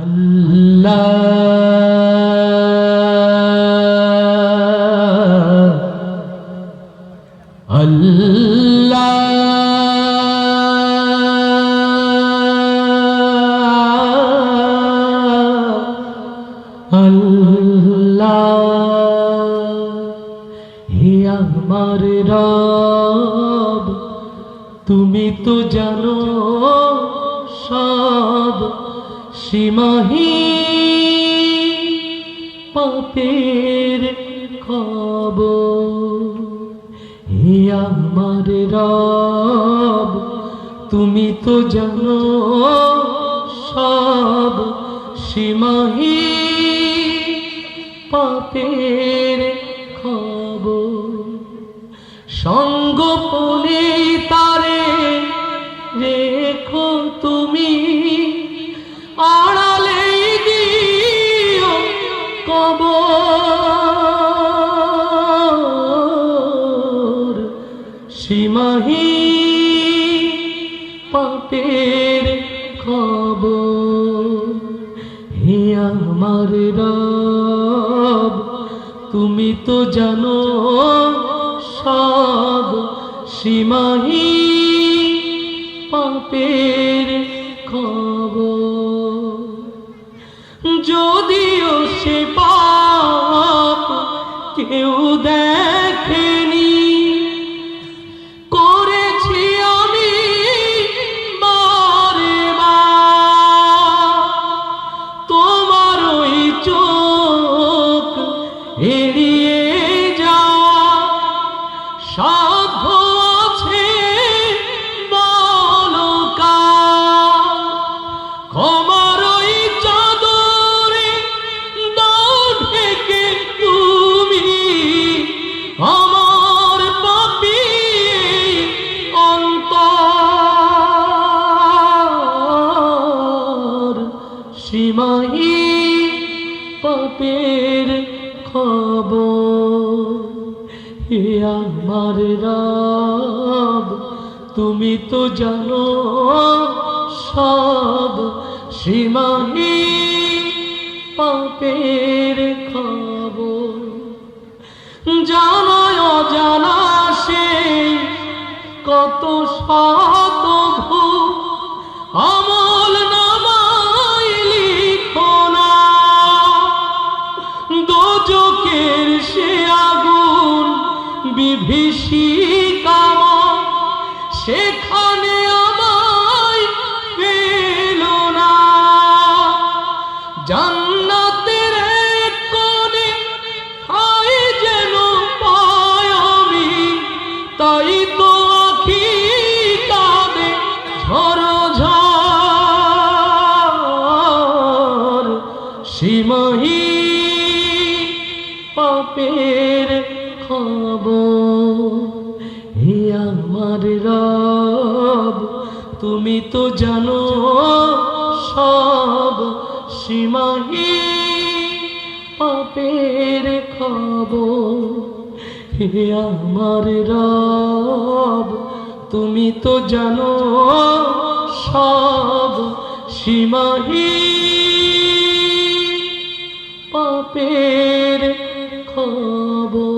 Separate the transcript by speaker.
Speaker 1: আল্লাহ। আল্লাহ। আল্লাহ। হে আমার রব তুমি তো জানো সব। সীমাহি পাপের খব হে আমার রব তুমি তো জানো সব। সীমাহি পাপের খব সঙ্গোপনে সীমাহি পাপের খবর। হে আমার রব, তুমি তো জানো সব সীমাহি পাপের খবর। যদিও সে পাপ কেউ দেখেনি সীমাহি পাপের খবর। হে আমার রাব, তুমি তো জানো সব। সীমাহি পাপের খবর। জানায় অজানা সে কত শত দোজকের সে আগুন বিভীষিকামা সেখানে আমায় না। যেন পাই আমি তাই তো সীমাহি পাপের খবর হে আমার রব, তুমি তো জানো সব সীমাহি পাপের খবর হে আমার রব, তুমি তো জানো সব সীমাহি পাপের হব